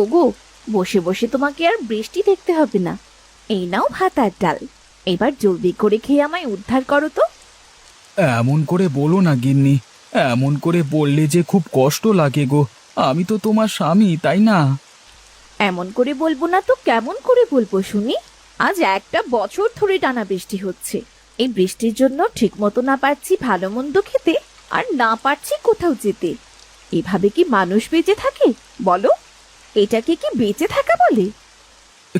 ওগো বসে বসে তোমাকে আর বৃষ্টি দেখতে হবে না। এই নাও ভাত আর ডাল। এবার জলদি করে খেয়ে আমায় উদ্ধার করো তো। এমন করে বলো না গিন্নি। এমন করে বললে যে খুব কষ্ট লাগে গো। আমি তো তোমার স্বামী তাই না? এমন করে বলব না তো কেমন করে বলব শুনি? আজ একটা বছর ধরে টানা বৃষ্টি হচ্ছে। এই বৃষ্টির জন্য ঠিক মতো না পারছি ভালো মন্দ খেতে আর না পারছি কোথাও যেতে। এভাবে কি মানুষ বেঁচে থাকে? বলো। এটাকে কি বেঁচে থাকা বলে?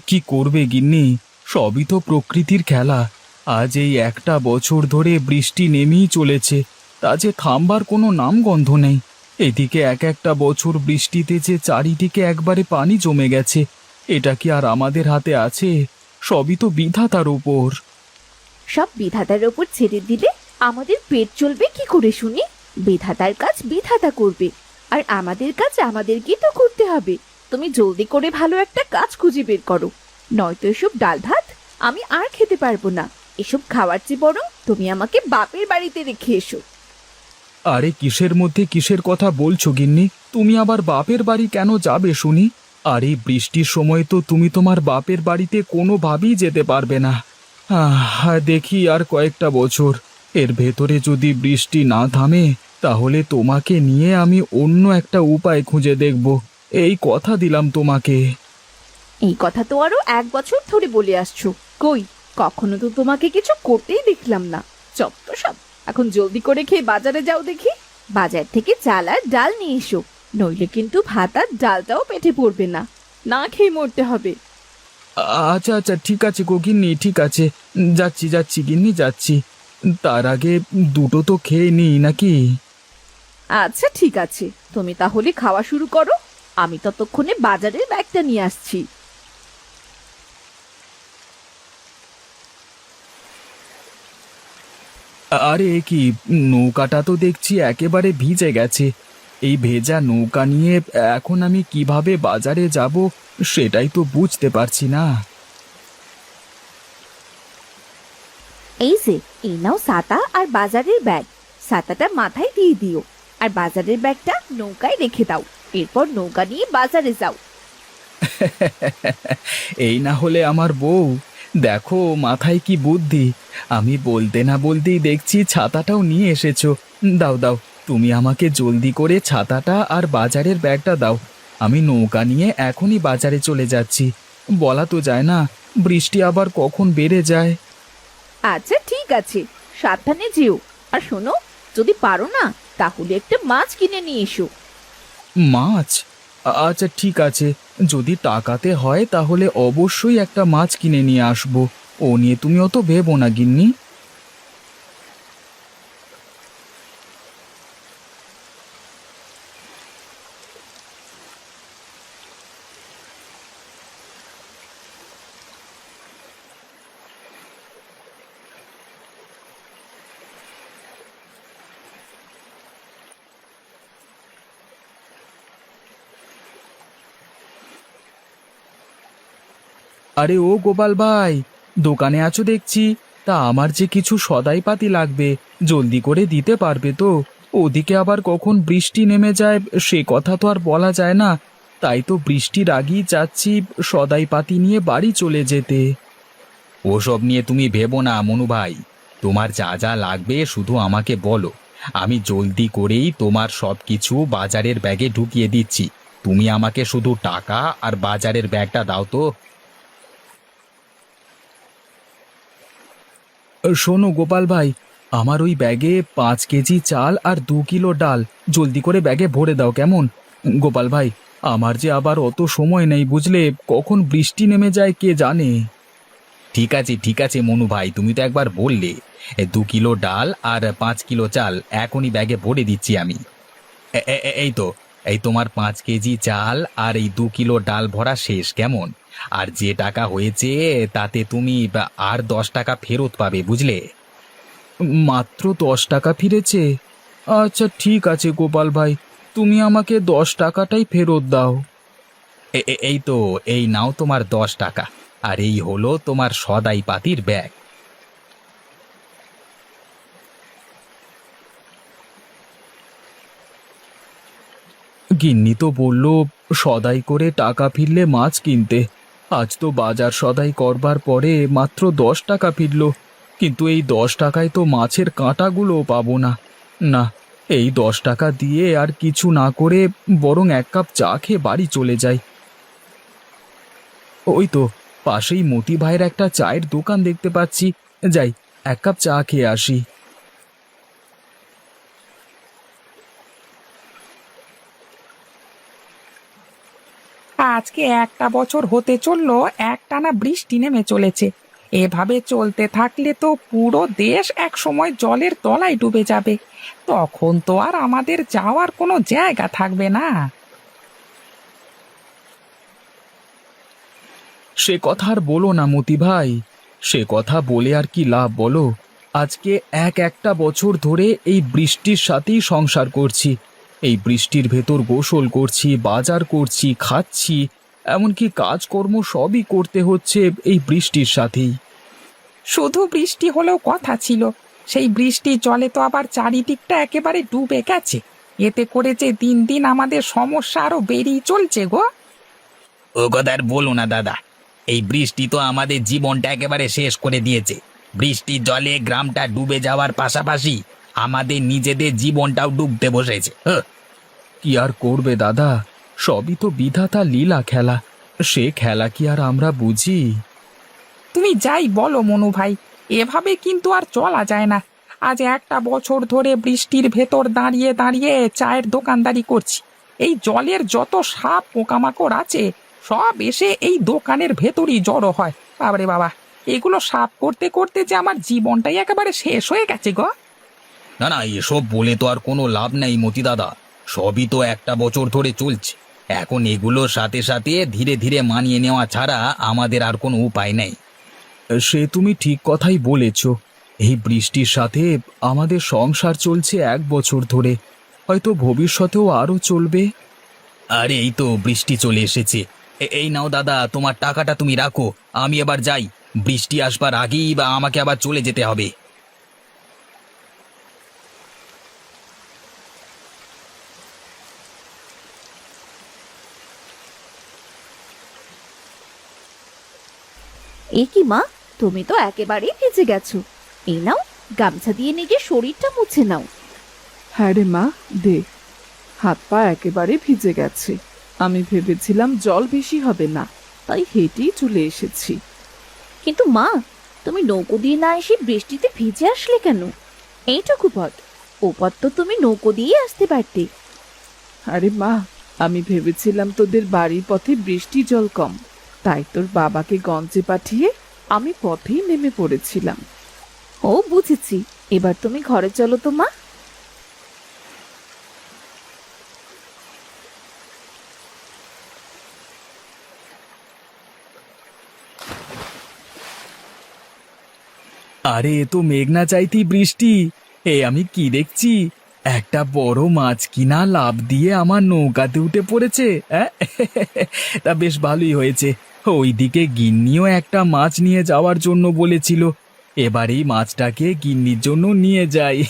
কি করবে গিন্নি? সবই তো প্রকৃতির খেলা। আজ এই একটা বছর ধরে বৃষ্টি নেমেই চলেছে তা যে থামবার কোনো নামগন্ধ নেই। এদিকে এক একটা বছর বৃষ্টিতে যে চারিদিকে একবারে পানি জমে গেছে এটা কি আর আমাদের হাতে আছে? সবই তো বিধাতার উপর। সব বিধাতার ওপর ছেড়ে দিলে আমাদের পেট চলবে কি করে শুনি? বিধাতার কাজ বিধাতা করবে আর আমাদের কাজ আমাদেরকেই তো করতে হবে। তুমি জলদি করে ভালো একটা কাজ খুঁজে বের করো। নয়তো এসব ডাল ভাত আমি আর খেতে পারব না। এসব খাওয়ার চেয়ে বরং তুমি আমাকে বাপের বাড়িতে রেখে এসো। আরে কিসের মধ্যে কিসের কথা বলছো গিন্নি? তুমি আবার বাপের বাড়ি কেন যাবে শুনি? আর এই বৃষ্টির সময় তো তুমি তোমার বাপের বাড়িতে কোনোভাবেই যেতে পারবে না। আহ, দেখি আর কয়েকটা বছর। এর ভেতরে যদি বৃষ্টি না থামে তাহলে তোমাকে নিয়ে আমি অন্য একটা উপায় খুঁজে দেখব। এই কথা দিলাম তোমাকে। এই কথা তো আরও এক বছর ধরে বলে আসছো। কই কখনো তো তোমাকে কিছু করতেই দেখলাম না। চপ তো সব। এখন জলদি করে খেয়ে বাজারে যাও দেখি। বাজার থেকে চাল আর ডাল নিয়ে এসো। নইলে কিন্তু ভাত আর ডালটাও পেটে পড়বে না। না খেয়ে মরতে হবে। আচ্ছা আচ্ছা ঠিক আছে গিন্নি ঠিক আছে। যাচ্ছি যাচ্ছি গিন্নি যাচ্ছি। তার আগে দুটো তো খেয়ে নিই নাকি? আচ্ছা ঠিক আছে। তুমি তাহলে খাওয়া শুরু করো। আমি ততক্ষণে বাজারের ব্যাগটা নিয়ে আসছি। আরে এ কি? নৌকাটা তো দেখছি একেবারে ভিজে গেছে। এই ভেজা নৌকা নিয়ে এখন আমি কীভাবে বাজারে যাব সেটাই তো বুঝতে পারছি না। এই যে এই নাও ছাতা আর বাজারের ব্যাগ। ছাতাটা মাথায় দিয়ে দিও। আর বাজারের ব্যাগটা নৌকায় রেখে দাও। এরপর নৌকা নিয়ে বাজারে যাও। এই না হলে আমার বউ দেখো মাথায় কি বুদ্ধি। আমি বলতে না বলতেই দেখছি ছাতাটাও নিয়ে এসেছ। দাও দাও তুমি আমাকে জলদি করে ছাতাটা আর বাজারের ব্যাগটা দাও। আমি নৌকা নিয়ে এখনই বাজারে চলে যাচ্ছি। বলা তো যায় না বৃষ্টি আবার কখন বেড়ে যায়। আচ্ছা ঠিক আছে সাবধানে যেও। আর শোনো যদি পারো না তাহলে একটা মাছ কিনে নিয়ে এসো। মাছ? আচ্ছা ঠিক আছে। যদি টাকাতে হয়, তাহলে অবশ্যই একটা মাছ কিনে নিয়ে আসব। ও নিয়ে তুমি অত ভেবো না, গিন্নি। আরে ও গোপাল ভাই, দোকানে আছো দেখছি, তা আমার যে কিছু সদাই পাতি লাগবে, জলদি করে দিতে পারবে তো। ওদিকে আবার কখন বৃষ্টি নেমে যায়, সে কথা তো আর বলা যায় না। তাই তো বৃষ্টির আগেই চাচ্ছি সদাই পাতি নিয়ে বাড়ি চলে যেতে। ওসব নিয়ে তুমি ভেবো না, মনু ভাই। তোমার যা যা লাগবে শুধু আমাকে বলো। আমি জলদি করেই তোমার সব কিছু বাজারের ব্যাগে ঢুকিয়ে দিচ্ছি। তুমি আমাকে শুধু টাকা আর বাজারের ব্যাগটা দাও তো। শোনো গোপাল ভাই, আমার ওই ব্যাগে পাঁচ কেজি চাল আর দু কিলো ডাল। জলদি করে ব্যাগে ভরে দাও কেমন? গোপাল ভাই, আমার যে আবার অত সময় নেই বুঝলে, কখন বৃষ্টি নেমে যায় কে জানে? ঠিক আছে ঠিক আছে মনু ভাই, তুমি তো একবার বললে। দু কিলো ডাল আর পাঁচ কিলো চাল, এখনই ব্যাগে ভরে দিচ্ছি আমি। এই তো, এই তোমার পাঁচ কেজি চাল আর এই দু কিলো ডাল ভরা শেষ, কেমন? আর যে টাকা হয়েছে, তাতে তুমি আর দশ টাকা ফেরত পাবে, বুঝলে? মাত্র দশ টাকা ফিরেছে? আচ্ছা ঠিক আছে গোপাল ভাই, তুমি আমাকে দশ টাকাটাই ফেরত দাও। এই তো, এই নাও তোমার দশ টাকা, আর এই হলো তোমার সদাই পাতির ব্যাগ। গিন্নি তো বলল, সদাই করে টাকা ফিরলে মাছ কিনতে। আজ তো বাজার সদাই করবার পরে মাত্র দশ টাকা ফিরল। কিন্তু এই দশ টাকায় তো মাছের কাঁটাগুলো পাবো না। না, এই দশ টাকা দিয়ে আর কিছু না করে বরং এক কাপ চা খেয়ে বাড়ি চলে যাই। ওই তো, পাশেই মতি ভাইয়ের একটা চায়ের দোকান দেখতে পাচ্ছি। যাই, এক কাপ চা খেয়ে আসি। আজকে একটা বছর হতে চলল, একটানা বৃষ্টি নেমে চলেছে। এভাবে চলতে থাকলে তো পুরো দেশ এক সময় জলের তলায় ডুবে যাবে। তখন তো আর আমাদের যাওয়ার কোনো জায়গা থাকবে না। সে কথা আর বলো না, মতি ভাই। সে কথা বলে আর কি লাভ বলো? আজকে এক একটা বছর ধরে এই বৃষ্টির সাথেই সংসার করছি। এই বৃষ্টির ভেতর গোসল করছি বাজার করছি খাচ্ছি এমনকি কাজকর্ম সবই করতে হচ্ছে এই বৃষ্টির সাথেই। শুধু বৃষ্টি হলেও কথা ছিল। সেই বৃষ্টি জলে তো আবার চারিদিকটা একেবারে ডুবে গেছে। এতে করে যে দিন দিন আমাদের সমস্যা আরও বেরিয়ে চলছে গো। ও কথা আর বলো না দাদা। এই বৃষ্টি তো আমাদের জীবনটা একেবারে শেষ করে দিয়েছে। বৃষ্টির জলে গ্রামটা ডুবে যাওয়ার পাশাপাশি আমাদের নিজেদের জীবনটাও ডুবতে বসেছে। হ্যাঁ। কি আর করবে দাদা? সবই তো বিধাতা লীলা খেলা। সে খেলা কি আর আমরা বুঝি? তুমি যাই বলো মনু ভাই, এভাবে কিন্তু আর চলা যায় না। আজ একটা বছর ধরে বৃষ্টির ভেতর দাঁড়িয়ে দাঁড়িয়ে চায়ের দোকানদারি করছি। এই জলের যত সাপ পোকামাকড় আছে, সব এসে এই দোকানের ভেতরই জড়ো হয়। বাবা, এগুলো সাপ করতে করতে যে আমার জীবনটাই একেবারে শেষ হয়ে গেছে গো। না না এসব বলে তো আর কোনো লাভ নেই মতি দাদা। সবই তো একটা বছর ধরে চলছে। এখন এগুলোর সাথে সাথে ধীরে ধীরে মানিয়ে নেওয়া ছাড়া আমাদের আর কোনো উপায় নেই। সে তুমি ঠিক কথাই বলেছ। এই বৃষ্টির সাথে আমাদের সংসার চলছে এক বছর ধরে। হয়তো ভবিষ্যতেও আরও চলবে। আরে এই তো বৃষ্টি চলে এসেছে। এ- এই নাও দাদা তোমার টাকাটা তুমি রাখো। আমি এবার যাই। বৃষ্টি আসবার আগেই বা আমাকে আবার চলে যেতে হবে। এ কি মা? তুমি তো একেবারেই ভিজে গেছো। এই নাও গামছা দিয়ে নিজের শরীরটা মুছে নাও। হ্যাঁ রে মা দে। হাত পা একেবারে ভিজে গেছে। আমি ভেবেছিলাম জল বেশি হবে না তাই হেঁটেই চলে এসেছি। কিন্তু মা তুমি নৌকো দিয়ে না এসে বৃষ্টিতে ভিজে আসলে কেন? এইটুকু পথ ও পথ তো তুমি নৌকো দিয়ে আসতে পারতে। আরে মা আমি ভেবেছিলাম তোদের বাড়ির পথে বৃষ্টি জল কম। তাই তোর বাবাকে গঞ্জে পাঠিয়ে আমি পথেই নেমে পড়েছিলাম। ও, বুঝেছি। এবার তুমি ঘরে চলো তো, মা। আরে তো মেঘনা চাইতেই বৃষ্টি। এ, আমি কি দেখছি? একটা বড় মাছ কিনা লাভ দিয়ে আমার নৌকাতে উঠে পড়েছে? তা বেশ ভালোই হয়েছে। ওইদিকে গিন্নিও একটা মাছ নিয়ে যাওয়ার জন্য বলেছিল। এবার এই মাছটাকে গিন্নির জন্য নিয়ে যাই।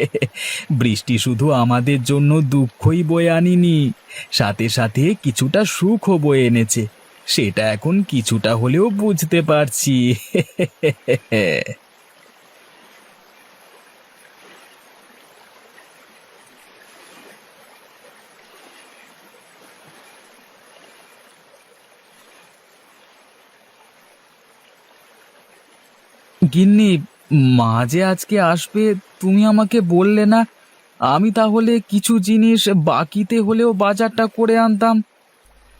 বৃষ্টি শুধু আমাদের জন্য দুঃখই বয়ে আনিনি। সাথে সাথে কিছুটা সুখও বয়ে এনেছে। সেটা এখন কিছুটা হলেও বুঝতে পারছি। গিন্নি মা যে আজকে আসবে তুমি আমাকে বললে না। আমি তাহলে কিছু জিনিস বাকিতে হলেও বাজারটা করে আনতাম।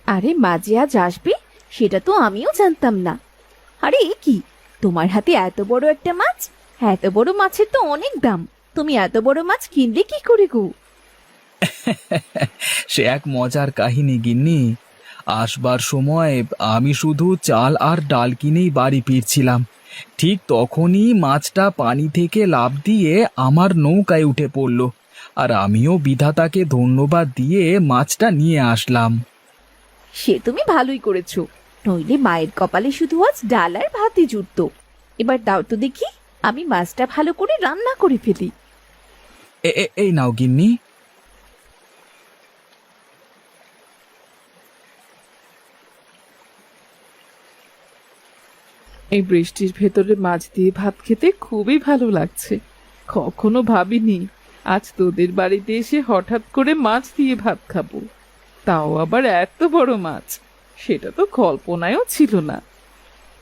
আরে মাঝে আজ আসবে? সেটা তো আমিও জানতাম না। আরে এ কি? তোমার হাতে এত বড় একটা মাছ? এত বড় মাছের তো অনেক দাম। তুমি এত বড় মাছ কিনলে কি করে গো? সে এক মজার কাহিনী গিন্নি। আসবার সময় আমি শুধু চাল আর ডাল কিনেই বাড়ি ফিরছিলাম। ঠিক তখনই মাছটা পানি থেকে লাফ দিয়ে আমার নৌকায় উঠে পড়ল আর আমিও বিধাতাকে ধন্যবাদ দিয়ে মাছটা নিয়ে আসলাম। সে তুমি ভালোই করেছ নইলে মায়ের কপালে শুধু আজ ডাল আর ভাতই জুটত। এবার দাও তো দেখি আমি মাছটা ভালো করে রান্না করে ফেলি। এ- এ- এই নাও গিন্নি। এই বৃষ্টির ভেতরে মাছ দিয়ে ভাত খেতে খুবই ভালো লাগছে। কখনো ভাবিনি আজ তোদের বাড়িতে এসে হঠাৎ করে মাছ দিয়ে ভাত খাব। তাও আবার এত বড় মাছ সেটা তো কল্পনায়ও ছিল না।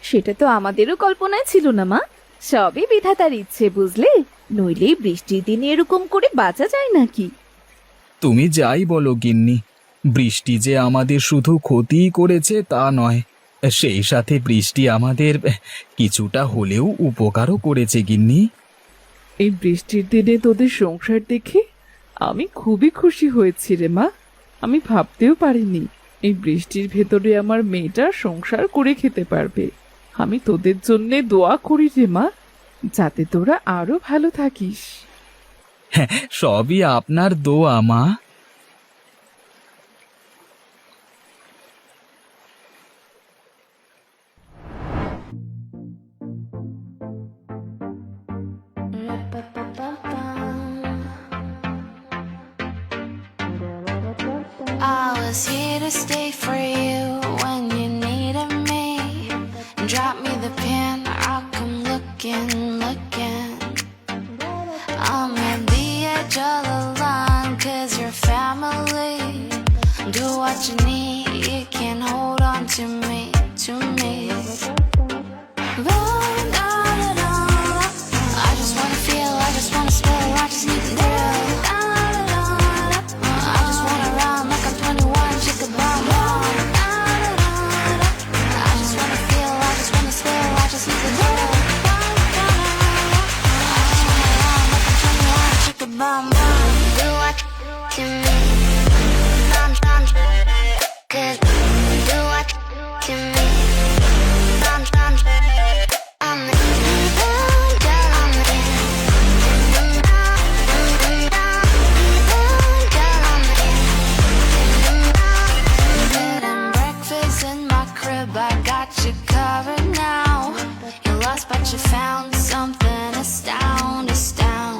সেটা তো আমাদেরও কল্পনায় ছিল না মা। সবই বিধাতার ইচ্ছে বুঝলে? নইলে বৃষ্টির দিনে এরকম করে বাঁচা যায় নাকি? তুমি যাই বলো গিন্নি। বৃষ্টি যে আমাদের শুধু ক্ষতিই করেছে তা নয়। সেই সাথে বৃষ্টি আমাদের কিছুটা হলেও উপকারও করেছে গিন্নি। এই বৃষ্টির দিনে তোদের সংসার দেখে আমি খুবই খুশি হয়েছি রে মা। আমি ভাবতেও পারিনি এই বৃষ্টির ভেতরে আমার মেয়েটা সংসার করে খেতে পারবে। আমি তোদের জন্যে দোয়া করি রে মা যাতে তোরা আরও ভালো থাকিস। হ্যাঁ সবই আপনার দোয়া মা। Was here to stay for you when you needed me. Drop me the pin, I'll come looking, looking. I'm at the edge of the line, cause you're family. Do what you need, you can hold on to me, to me. I crib, I got you covered now. You're lost, but you found something astound, astound.